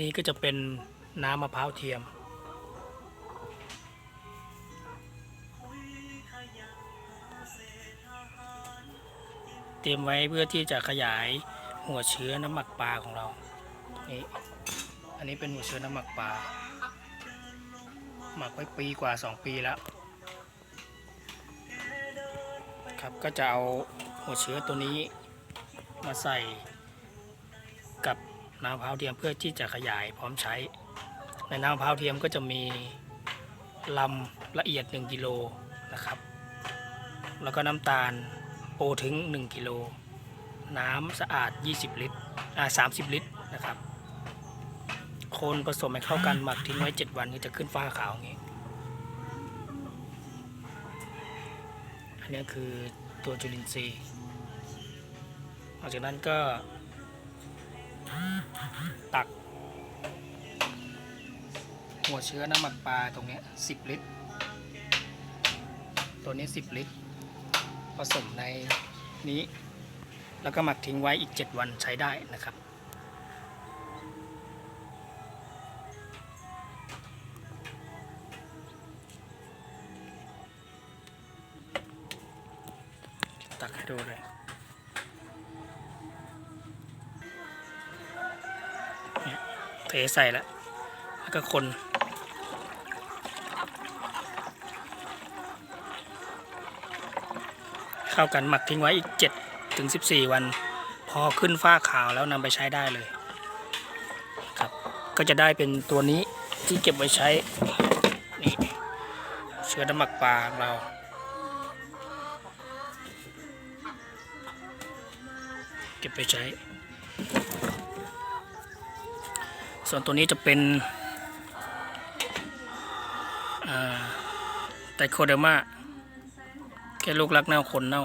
นี้ก็จะเป็นน้ำมะพร้าวเทียม เตรียมไว้เพื่อที่จะขยายหัวเชื้อน้ำหมักปลาของเรานี่อันนี้เป็นหัวเชื้อน้ำหมักปลาหมักไว้ปีกว่า 2 ปีแล้วครับก็จะเอาหัวเชื้อตัวนี้มาใส่ น้ำมะพร้าวเทียมเพื่อที่จะขยายพร้อมใช้ ในน้ำมะพร้าวเทียมก็จะมีลำละเอียด 1กิโลนะครับ แล้วก็น้ำตาลโอถึง 1กิโลน้ำสะอาด 20 ลิตรอ่า30 ลิตรนะครับ คนผสมให้เข้ากันหมักทิ้งไว้ 7 วันก็จะขึ้นฟ้าขาวอย่างนี้ อันนี้คือตัวจุลินทรีย์หลังจากนั้นก็ ตัก หัวเชื้อน้ำหมักปลาตรงนี้ย10ลิตร ตัวนี้10ลิตร ผสมในนี้ แล้วก็หมักทิ้งไว้อีก7วันใช้ได้นะครับตักให้ดูเลย เทใส่แล้วแล้วก็คนเข้ากันหมักทิ้งไว้อีก7ถึง14 วัน พอขึ้นฟ้าขาวแล้วนำไปใช้ได้เลยครับก็จะได้เป็นตัวนี้ที่เก็บไว้ใช้นี่เชื้อน้ำหมักปลาของเราเก็บไปใช้ ส่วนตัวนี้จะเป็นไตโคเดอร์มาแค่ลูกรักเน่าขนเน่า